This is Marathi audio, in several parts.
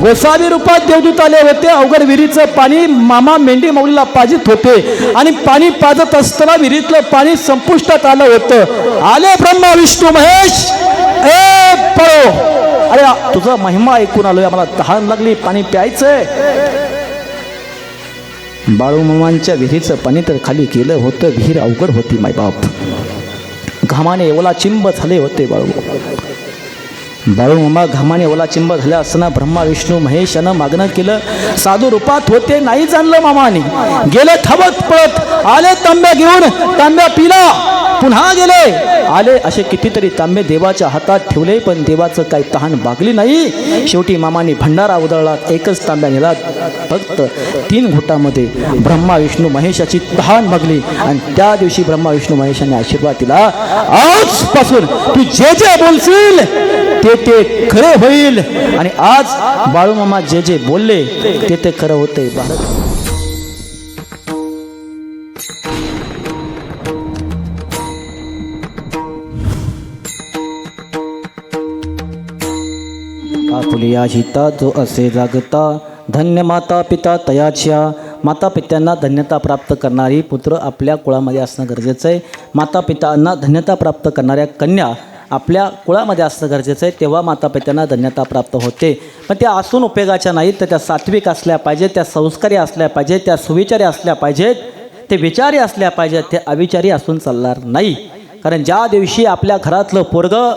गोसावी रूपात देवदूत आले होते. अवघड विहिरीचं पाणी मामा मेंढी माऊलीला पाजित होते. आणि पाणी पाजत असताना विहिरीतलं पाणी संपुष्टात आलं होतं. आले ब्रह्मा विष्णू महेश. ए पळो. अरे तुझा महिमा ऐकून आलोय. आम्हाला तहान लागली. पाणी प्यायचंय. बाळूमामांच्या विहिरीचं पाणी तर खाली केलं होतं. विहीर अवघड होती मायबाप. घामाने ओला चिंब झाले होते बाळू. बाळूमामा घामाने ओला चिंब झाल्या असताना ब्रह्मा विष्णू महेशानं मागणं केलं. साधू रूपात होते नाही जाणलं मामाने. गेले थबत पळत आले तांब्या घेऊन तांब्या पिला पुन्हा गेले. आले असे कितीतरी तांबे देवाच्या हातात ठेवले पण देवाचं काही तहान बागली नाही. शेवटी मामाने भंडारा उधळला एकच तांब्या नेला. फक्त तीन घोटामध्ये ब्रह्मा विष्णू महेशाची तहान भागली आणि त्या दिवशी ब्रह्मा विष्णू महेशाने आशीर्वाद दिला. आजपासून तू जे जे बोलशील ते ते खरे होईल. आणि आज बाळूमामा जे जे बोलले ते ते खरं होते भारत आपुलिया हिता जो असे जागता धन्य माता पिता तयाच्या. माता पित्यांना धन्यता प्राप्त करणारी पुत्र आपल्या कुळामध्ये असणं गरजेचं आहे. माता पितांना धन्यता प्राप्त करणाऱ्या कन्या आपल्या कुळामध्ये असणं गरजेचं आहे. तेव्हा माता पित्यांना धन्यता प्राप्त होते. पण त्या असून उपयोगाच्या नाहीत तर त्या सात्विक असल्या पाहिजेत त्या संस्कारी असल्या पाहिजेत त्या सुविचारी असल्या पाहिजेत ते विचारी असल्या पाहिजेत ते अविचारी असून चालणार नाही. कारण ज्या दिवशी आपल्या घरातलं पोरगं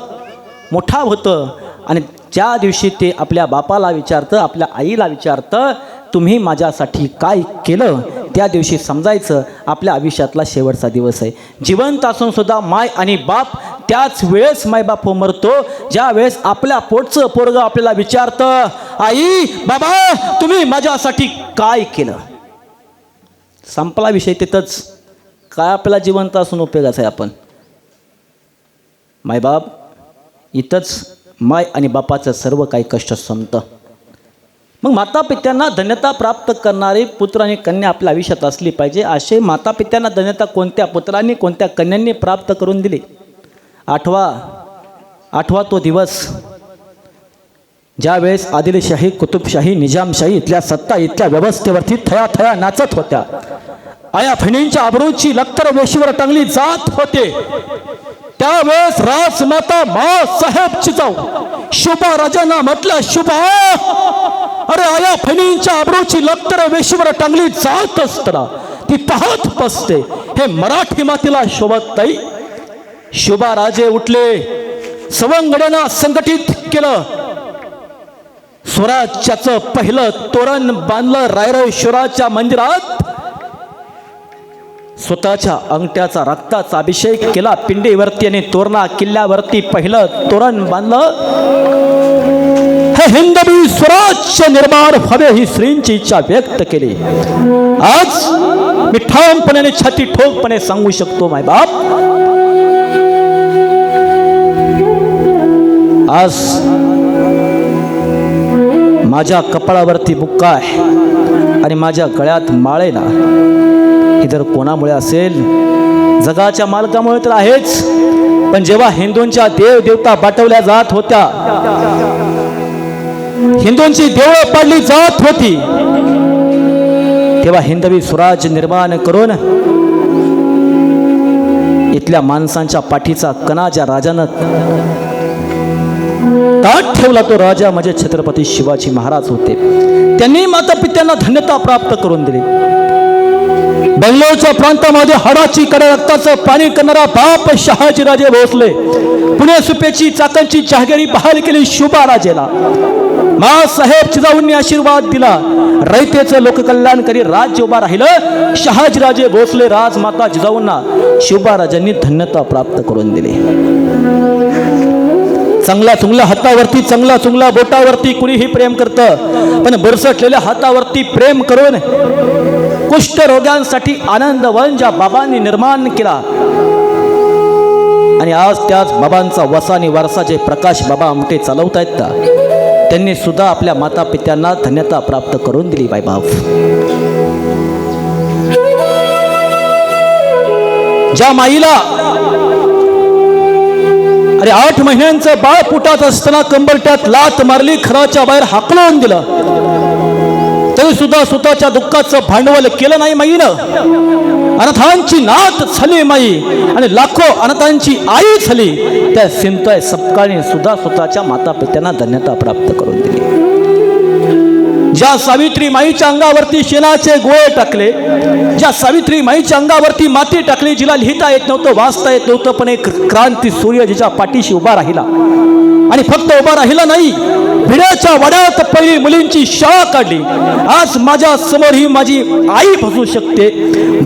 मोठा होतं आणि ज्या दिवशी ते आपल्या बापाला विचारतं आपल्या आईला विचारतं तुम्ही माझ्यासाठी काय केलं? त्या दिवशी समजायचं आपल्या आयुष्यातला शेवटचा दिवस आहे. जिवंत असून सुद्धा माय आणि बाप त्याच वेळेस मायबाप मरतो ज्या वेळेस आपल्या पोटचं पोरगं आपल्याला विचारतं आई बाबा तुम्ही माझ्यासाठी काय केलं? संपला विषय तिथंच. काय आपल्याला जिवंत असून उपयोगाचा आहे आपण? मायबाप इथंच माय आणि बापाचं सर्व काही कष्ट संपतं. मग माता पित्यांना धन्यता प्राप्त करणारे पुत्र आणि कन्या आपल्या आयुष्यात असली पाहिजे असे माता पित्यांना धन्यता कोणत्या पुत्रांनी कोणत्या कन्यांनी प्राप्त करून दिली? आठवा आठवा तो दिवस ज्यावेळेस आदिलशाही कुतुबशाही निजामशाही इथल्या सत्ता इथल्या व्यवस्थेवरती थया थया नाचत होत्या. आया फणींच्या आबरूची लक्तर वेशीवर टांगली जात होते. त्यावेळेस राजमाता मा साहेब चिजाऊ शुभा राजांना म्हटलं शुभा अरे आया फणींच्या आबरूची लक्तर वेशीवर टांगली जात असताना ती पाहत बसते. हे मराठी मातीला शोभत ताई शोभा राजे उठले. सवंगड्यांना संघटित केलं. स्वराज्याचं पहिलं तोरण बांधलं रायरेश्वराच्या मंदिरात. स्वतःच्या अंगठ्याचा रक्ताचा अभिषेक केला. पिंडीवरती आणि तोरणा किल्ल्यावरती पहिलं तोरण बांधलं. हे हिंदवी स्वराज्य निर्माण व्हावे ही श्रींची इच्छा व्यक्त केली। आज मी ठामपणे आणि छाती ठोकपणे सांगू शकतो माय बाप। आज माझ्या कपाळावरती बुक्का आहे आणि माझ्या गळ्यात माळेला हे जर कोणामुळे असेल जगाच्या मालकामुळे तर आहेच पण जेव्हा हिंदूंच्या देव देवता पाठवल्या जात होत्या हिंदूंची देवळं पाडली जात होती. तेव्हा हिंदवी स्वराज निर्माण करून इथल्या माणसांच्या पाठीचा कणा ज्या राजानं ताट ठेवला तो राजा म्हणजे छत्रपती शिवाजी महाराज होते. त्यांनी माता पित्यांना धन्यता प्राप्त करून दिली. बंगलोरच्या प्रांतामध्ये हाडाची कडा रक्ताचं पाणी करणारा बाप शहाजीराजे भोसले. पुणे सुपेची चाकांची जहागिरी बहाल केली शुभा राजेला साहेब जिजाऊंनी आशीर्वाद दिला. रयतेचं लोककल्याणकारी राज्य उभा राहिलं. शहाजीराजे भोसले राजमाता जिजाऊंना शिवबाराजांनी धन्यता प्राप्त करून दिली. चांगला चुंगला हातावरती चांगला चुंगला बोटावरती कुणीही प्रेम करतं. पण बरसटलेल्या हातावरती प्रेम करून कुष्ठरोग्यांसाठी आनंदवन ज्या बाबांनी निर्माण केला. आणि आज त्याच बाबांचा वसानी वारसा जे प्रकाश बाबा आमटे चालवतायत का त्यांनी सुद्धा आपल्या माता पित्यांना धन्यता प्राप्त करून दिली बाईबाप ज्या माईला अरे आठ महिन्यांचं बाळ पुटात असताना कंबरट्यात लात मारली घराच्या बाहेर हाकलवून दिलं. तरी सुद्धा स्वतःच्या दुःखाचं भांडवल केलं नाही माईनं. अनाथांची नात झाली माई. आणि लाखो अनाथांची आई झाली. त्या सिंताय सपकाळी सुद्धा स्वतःच्या माता पित्यांना धन्यता प्राप्त करून दिली. ज्या सावित्री माईच्या अंगावरती शेणाचे गोळे टाकले ज्या सावित्री माईच्या अंगावरती माती टाकली जिला लिहिता येत नव्हतं वाचता येत नव्हतं पण एक क्रांती सूर्य जिच्या पाठीशी उभा राहिला. आणि फक्त उभा राहिला नाही भिड्याच्या वड्यात पहिली मुलींची शाळा काढली. आज माझ्यासमोर ही माझी आई बसू शकते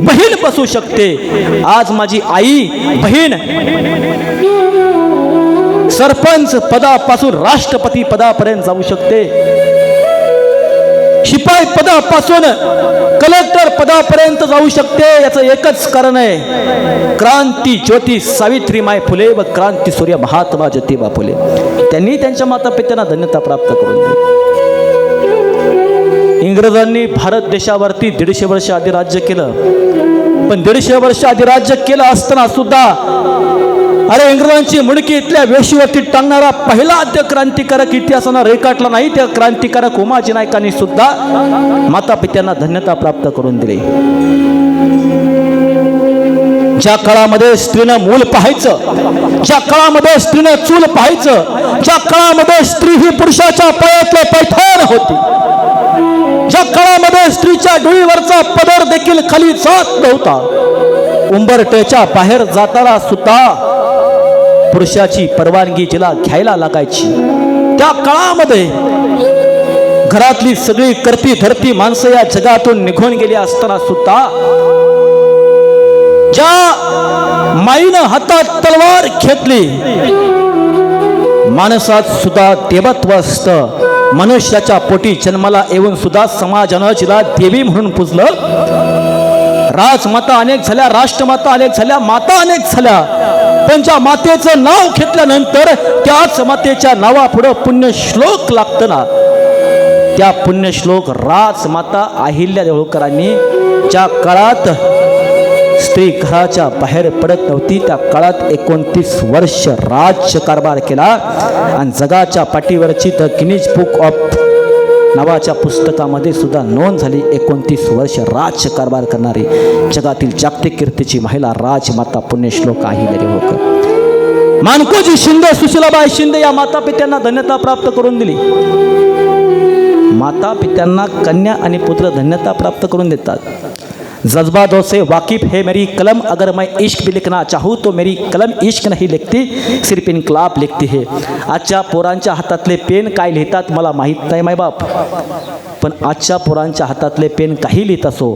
बहीण बसू शकते. आज माझी आई बहीण. सरपंच पदापासून राष्ट्रपती पदापर्यंत जाऊ शकते. शिपाई पदापासून कलेक्टर पदापर्यंत जाऊ शकते याचं एकच कारण आहे. क्रांती ज्योती सावित्रीमाय फुले व क्रांती सूर्य महात्मा ज्योतिबा फुले. त्यांनी त्यांच्या माता पित्यांना धन्यता प्राप्त करून दिली. इंग्रजांनी भारत देशावरती दीडशे वर्ष आधी राज्य केलं. पण दीडशे वर्ष आधी राज्य केलं असताना सुद्धा अरे इंग्रजांची मुडकी इथल्या वेशीवरती टांगणारा पहिला आद्य क्रांतिकारक इतिहासानं रेखाटला नाही त्या क्रांतिकारक उमाजी नायकांनी सुद्धा माता पित्यांना धन्यता प्राप्त करून दिली. ज्या काळामध्ये स्त्रीनं मूल पाहायचं ज्या काळामध्ये स्त्रीनं चूल पाहायचं ज्या काळामध्ये स्त्री ही पुरुषाच्या पळ्यातले पैठण होती ज्या काळामध्ये स्त्रीच्या डोळीवरचा पदर देखील खाली जात नव्हता उंबरटेच्या बाहेर जाताना सुद्धा पुरुषाची परवानगी जिला घ्यायला लागायची. त्या काळामध्ये घरातली सगळी करती धरती माणसं या जगातून निघून गेली असताना सुद्धा ज्या माईनं हातात तलवार घेतली माणसात सुद्धा देवत्व असतं. मनुष्याच्या पोटी जन्माला येऊन सुद्धा समाजानं जिला देवी म्हणून पुजलं. राजमाता अनेक झाल्या राष्ट्रमाता अनेक झाल्या माता अनेक झाल्या. पण ज्या मातेचं नाव घेतल्यानंतर त्याच मातेच्या नावापुढं पुण्य श्लोक लागतं ना. त्या पुण्यश्लोक राजमाता अहिल्या देवळकरांनी ज्या काळात स्त्री घराच्या बाहेर पडत नव्हती त्या काळात एकोणतीस वर्ष राज्य कारभार केला. आणि जगाच्या पाठीवरची द गिनीज बुक ऑफ नावाच्या पुस्तकामध्ये सुद्धा नोंद झाली. एकोणतीस वर्ष राज्य कारभार करणारी जगातील जागतिक कीर्तीची महिला राजमाता पुण्यश्लोक आहे होकर मानकोजी शिंदे सुशीलाबाई शिंदे या माता पित्यांना धन्यता प्राप्त करून दिली. माता पित्यांना कन्या आणि पुत्र धन्यता प्राप्त करून देतात. जज्बातों से वाकिफ है मेरी कलम। अगर मैं इश्क भी लिखना चाहूँ तो मेरी कलम इश्क नाही लिखती सिर्फ इनकलाब लिखती है। आजच्या पोरांच्या हातातले पेन काय लिहितात मला माहीत नाही माय बाप। पण आजच्या पोरांच्या हातातले पेन काही लिहित असो।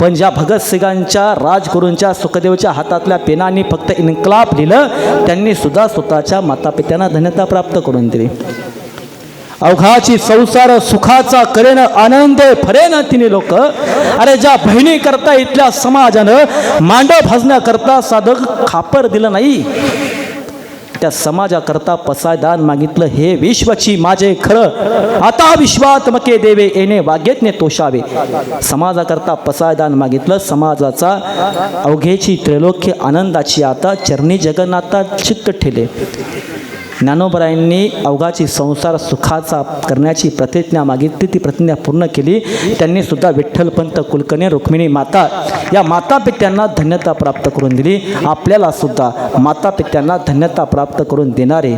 पण ज्या भगतसिंगांच्या राजगुरूंच्या सुखदेवच्या हातातल्या पेनांनी फक्त इन्कलाब लिहिलं त्यांनी सुद्धा स्वतःच्या मातापित्यांना धन्यता प्राप्त करून दिली। अवघाची संसार सुखाचा करेन आनंद फरेन तिने लोक. अरे ज्या बहिणी करता इथल्या समाजानं मांडव भाजण्याकरता साधक खापर दिलं नाही त्या समाजाकरता पसायदान मागितलं हे विश्वची माझे खरं. आता विश्वात मके देवे येणे वाग्यज्ञ तोषावे. समाजाकरता पसायदान मागितलं समाजाचा अवघेची त्रैलोक्य आनंदाची आता चरणी जगन्नाथा चित्त ठेले. ज्ञानोबरायांनी अवघाची संसार सुखाचा करण्याची प्रतिज्ञा मागितली ती प्रतिज्ञा पूर्ण केली. त्यांनी सुद्धा विठ्ठलपंत कुलकर्णी रुक्मिणी माता या मातापित्यांना धन्यता प्राप्त करून दिली. आपल्याला सुद्धा माता पित्यांना धन्यता प्राप्त करून देणारे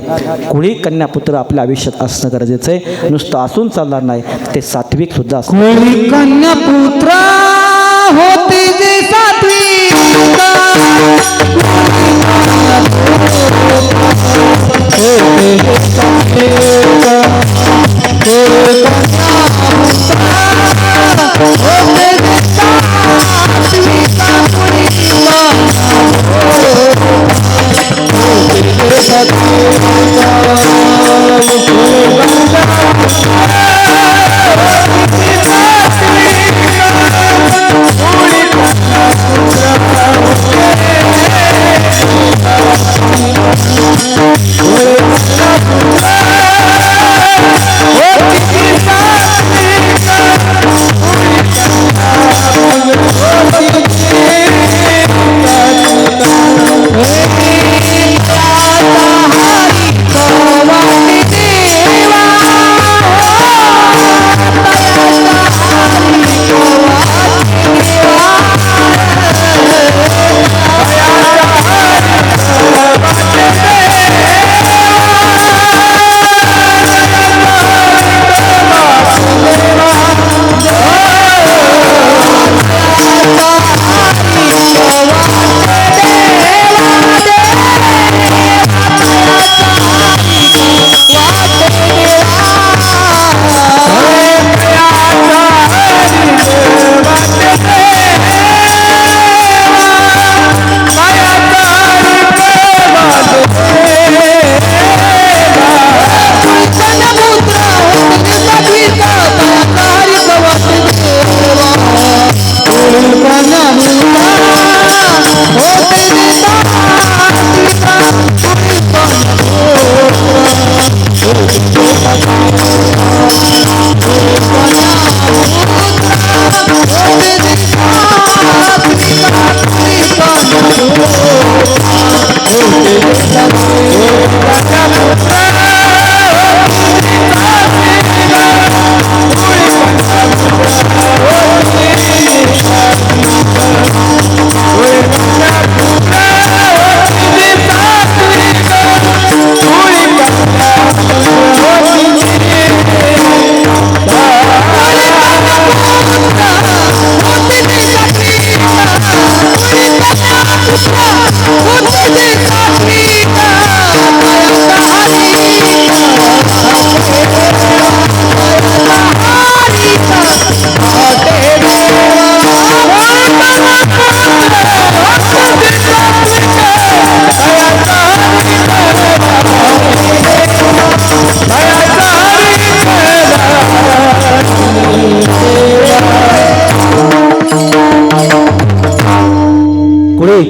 कुळी कन्यापुत्र आपल्या आयुष्यात असणं गरजेचं आहे. नुसतं असून चालणार नाही ते सात्विक सुद्धा असणं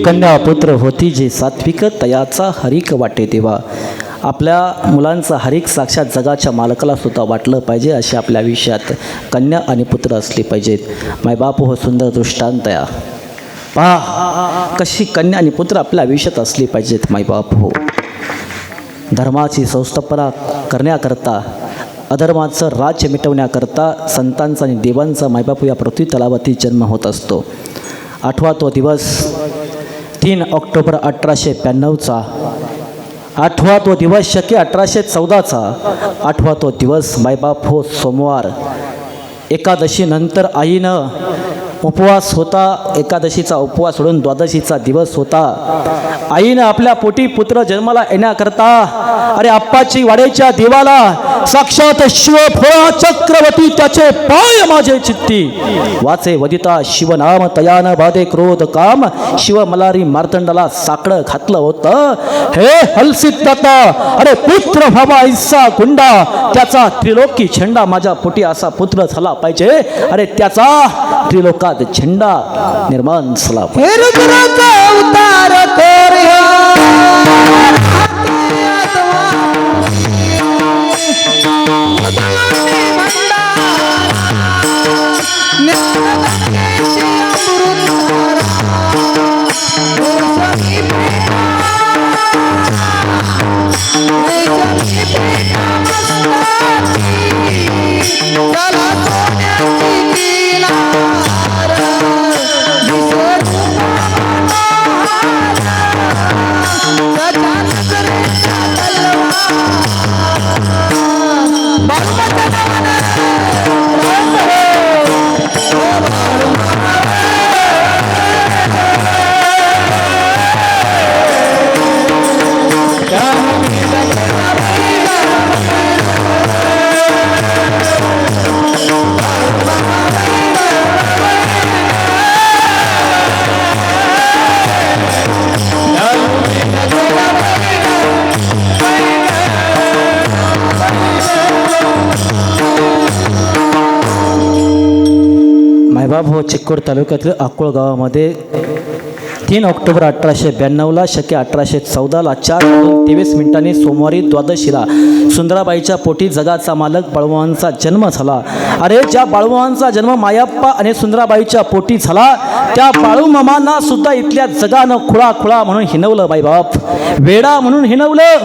कन्या पुत्र होती जे सात्विक तयाचा हरिक वाटे देवा. आपल्या मुलांचं हरिक साक्षात जगाच्या मालकाला सुद्धा वाटलं पाहिजे असे आपल्या आयुष्यात कन्या आणि पुत्र असले पाहिजेत. मायबाप हो सुंदर दृष्टांत या. पहा कशी कन्या आणि पुत्र आपल्या आयुष्यात असली पाहिजेत मायबाप हो. धर्माची संस्थापना करण्याकरता अधर्माचं राज्य मिटवण्याकरता संतांचा आणि देवांचा मायबापू या पृथ्वी तलावरती जन्म होत असतो. आठवा तो दिवस तीन ऑक्टोबर अठराशे ब्याण्णवचा. आठवा तो दिवस शके अठराशे चौदाचा. आठवा तो दिवस मायबाप हो सोमवार. एकादशीनंतर आईनं उपवास होता एकादशीचा उपवास सोडून द्वादशीचा दिवस होता. आईनं आपल्या पोटी पुत्र जन्माला येण्याकरता अरे आप्पाची वाड्याच्या देवाला साक्षात शिवफोळा चक्रवर्ती त्याचे पाय माझे चित्ती. वाचे वदिता शिवनाम तयान बाधे क्रोध काम. शिव मलारी मार्तंडाला साकडं घातलं होतं. हे हलसित दाता अरे पुत्र भावा हिस्सा गुंडा त्याचा त्रिलोकी झेंडा माझ्या पोटी असा पुत्र झाला पाहिजे. अरे त्याचा त्रिलोकात झेंडा निर्माण झाला चिक्कोड तालुक्यातील अकोळ गावामध्ये तीन ऑक्टोबर अठराशे ब्याण्णवला शके अठराशे चौदाला चार वाजून तेवीस मिनिटांनी सोमवारी द्वादशीला सुंदराबाईच्या पोटी जगाचा मालक बाळूमामांचा जन्म झाला. अरे ज्या बाळूमामांचा जन्म मायाप्पा आणि सुंदराबाईच्या पोटी झाला त्या बाळूमामांना सुद्धा इथल्या जगानं खुळा खुळा म्हणून हिनवलं बाईबाप वेडा म्हणून हिनवलं.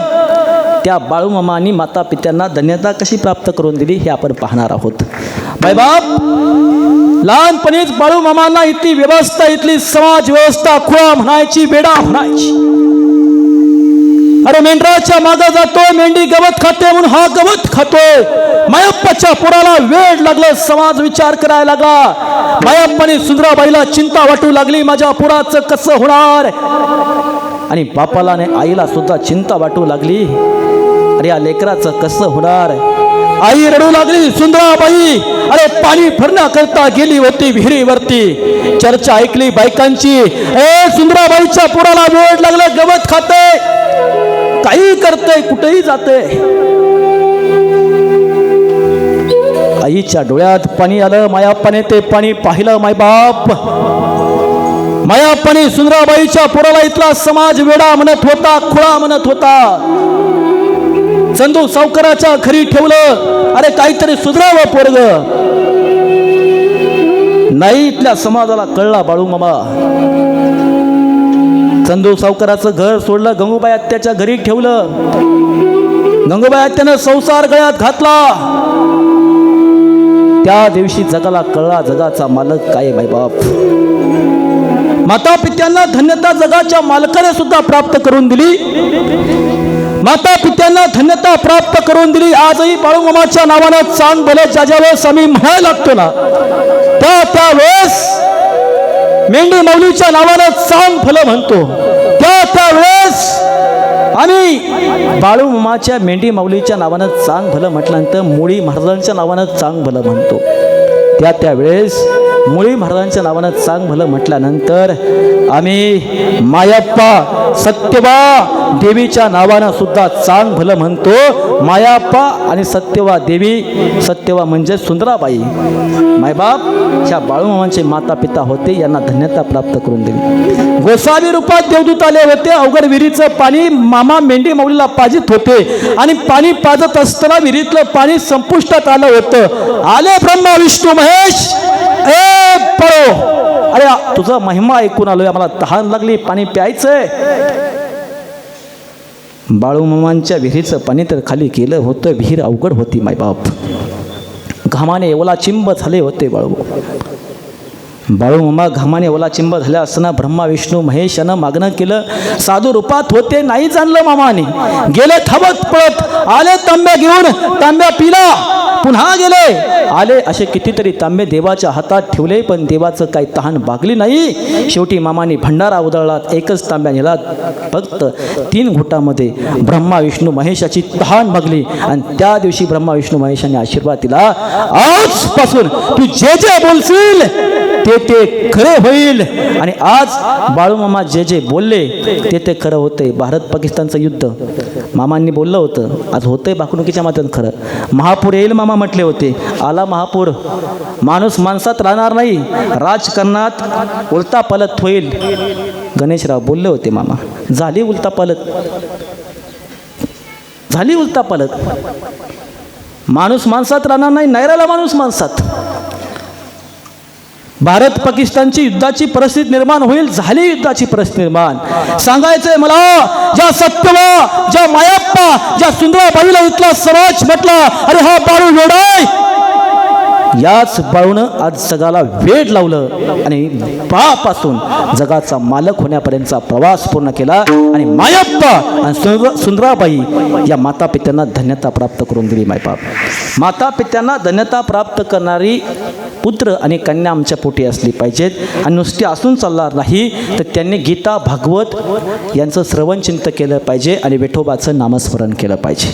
त्या बाळूमामांनी माता पित्यांना धन्यता कशी प्राप्त करून दिली हे आपण पाहणार आहोत. बाईबाप लहानपणीच बाळू मामांना इथली व्यवस्था इथली समाज व्यवस्था खुळा म्हणायची बेडा म्हणायची. अरे मेंढराच्या मागे जातोय मेंढी गवत खाते म्हणून हा गवत खातोय. मायप्पाच्या पोराला वेळ लागलं समाज विचार करायला लागला. मायप्पाने सुंदराबाईला चिंता वाटू लागली माझ्या पुराचं कसं होणार? आणि बापाला आणि आईला सुद्धा चिंता वाटू लागली. अरे या लेकराचं कसं होणार? आई रडू लागली सुंदराबाई. अरे पाणी भरण्याकरता गेली होती विहिरीवरती. चर्चा ऐकली बायकांची. ए सुंदराबाईच्या पुराला वेळ लागलं गवत खाते. काही करते कुठेही जाते. आईच्या डोळ्यात पाणी आलं मायाप्पाने ते पाणी पाहिलं मायबाप मायाप्पाने सुंदराबाईच्या पुराला इथला समाज वेडा म्हणत होता खुळा म्हणत होता. चंदू सावकाराच्या घरी ठेवलं. अरे काहीतरी सुधरावं पोरग. नाही इथल्या समाजाला कळला बाळू मामा. चंदू सावकाराचं घर सोडलं गंगूबाई आत्याच्या घरी ठेवलं. गंगूबाई आत्यानं संसार गळ्यात घातला. त्या दिवशी जगाला कळला जगाचा मालक काय बाई बाप माता पित्यांना धन्यता जगाच्या मालकाने सुद्धा प्राप्त करून दिली. माता पित्यांना धन्यता प्राप्त करून दिली. आजही बाळूमामाच्या नावानं चांग भले ज्या वेळेस आम्ही म्हणायला लागतो ना त्या त्यावेळेस मेंढी मौलीच्या नावानं चांग फलं म्हणतो. त्या त्यावेळेस आम्ही बाळूमामाच्या मेंढी माऊलीच्या नावानं चांग भलं म्हटल्यानंतर मुळी महाराजांच्या नावानं चांग भलं म्हणतो. त्या त्यावेळेस मुळी महाराजांच्या नावानं चांग भलं म्हटल्यानंतर आम्ही मायाप्पा सत्यवा देवीच्या नावानं सुद्धा चांग भलं म्हणतो. मायाप्पा आणि सत्यवा देवी सत्यवा म्हणजे सुंदराबाई. मायबाप ह्या बाळूमामांचे माता पिता होते यांना धन्यता प्राप्त करून दिली गोसावी रूपात देवदूत आले होते अवघड विहिरीचं पाणी मामा मेंढी माऊलीला पाजित होते आणि पाणी पाजत असताना विहिरीतलं पाणी संपुष्टात आलं होतं. आले ब्रह्मा विष्णू महेश! ए पळो. अरे तुझा महिमा ऐकून आलोय. आम्हाला तहान लागली पाणी प्यायचंय. बाळूमामांच्या विहिरीचं पाणी तर खाली केलं होतं. विहीर अवघड होती मायबाप. घामाने ओला चिंब झाले होते बाळू. बाळूमामा घामाने ओला चिंब झाल्या असताना ब्रह्मा विष्णू महेश यानं मागणं केलं. साधू रूपात होते नाही जाणलं मामाने. गेले थबत पळत आले तांब्या घेऊन तांब्या पिला पुन्हा गेले. आले असे कितीतरी तांबे देवाच्या हातात ठेवले पण देवाचं काही तहान भागली नाही. शेवटी मामाने भंडारा उधळला एकच तांब्या नेला. फक्त तीन घोटामध्ये ब्रह्मा विष्णू महेशाची तहान भागली आणि त्या दिवशी ब्रह्मा विष्णू महेशाने आशीर्वाद दिला. आजपासून तू जे जे बोलशील ते ते खरे होईल. आणि आज बाळूमामा जे जे बोलले ते ते खरं होते भारत पाकिस्तानचं युद्ध. मामांनी बोललं होतं. आज होतंय भाकणुकीच्या माध्यमात खरं. महापूर येईल मामा म्हटले होते. आला महापूर. माणूस माणसात राहणार नाही. राजकारणात उलता पालत होईल. गणेशराव बोलले होते मामा. झाली उलता पालत झाली उलता पालत माणूस माणसात राहणार नाही. नैराला माणूस माणसात. भारत पाकिस्तानची युद्धाची परिस्थिती निर्माण होईल झाली युद्धाची परिस्थिती निर्माण. सांगायचंय मला ज्या सत्यवा ज्या मायाप्पा ज्या सुंदराबाईला इथला समाज म्हटला अरे हा बाळू वेडाय! याच बाळूनं आज जगाला वेड लावलं आणि बापासून जगाचा मालक होण्यापर्यंतचा प्रवास पूर्ण केला आणि मायाप्पा आणि सुंदर सुंदराबाई या माता पित्यांना धन्यता प्राप्त करून दिली मायबाप. माता पित्यांना धन्यता प्राप्त करणारी पुत्र आणि कन्या आमच्या पोटी असली पाहिजेत. आणि नुसती असून चालणार नाही तर त्यांनी गीता भागवत यांचं श्रवण चिंत केलं पाहिजे आणि विठोबाचं नामस्मरण केलं पाहिजे.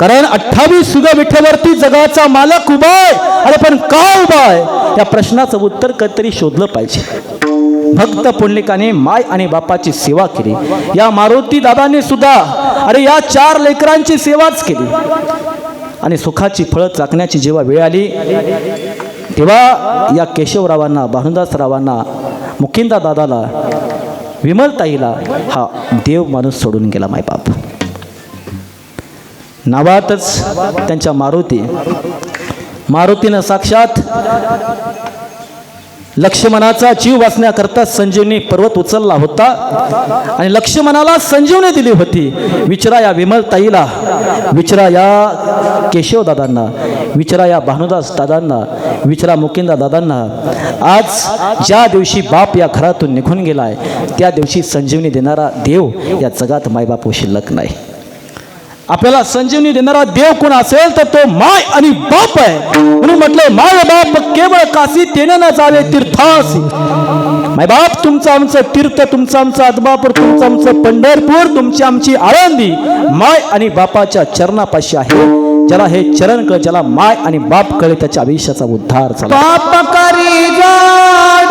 कारण अठ्ठावीस सुग विठेवरती जगाचा मालक उभा आहे. अरे पण का उभा आहे? या प्रश्नाचं उत्तर कधीतरी शोधलं पाहिजे. भक्त पुंडलिकाने माय आणि बापाची सेवा केली. या मारुती दादाने सुद्धा अरे या चार लेकरांची सेवाच केली. आणि सुखाची फळं चाकण्याची जेव्हा वेळ आली तेव्हा या केशवरावांना भानुदासरावांना मुकिंदा दादाला विमलताईला हा देव माणूस सोडून गेला मायबाप. नावातच त्यांच्या मारुती मारुतीनं साक्षात लक्ष्मणाचा जीव वाचण्याकरता संजीवनी पर्वत उचलला होता आणि लक्ष्मणाला संजीवनी दिली होती. विचरा या विमलताईला विचरा या केशव दादांना विचरा या भानुदास दादांना विचरा मुकिंदा दादांना. आज ज्या दिवशी बाप या घरातून निघून गेलाय त्या दिवशी संजीवनी देणारा देव या जगात मायबापू शिल्लक नाही आपल्याला संजीवनी देणारा देव कोण असेल तर तो माय आणि बाप आहे. म्हणून म्हटलं माय बाप केवळ काशी तेने न जावे तीर्थास. माय बाप तुमचं आमचं तीर्थ तुमचं आमचं अदबापूर तुमचं आमचं पंढरपूर तुमची आमची आळंदी माय आणि बापाच्या चरणापाशी आहे. ज्याला हे चरण कळ ज्याला माय आणि बाप कळे त्याच्या आयुष्याचा उद्धार झाला. पाप करी जा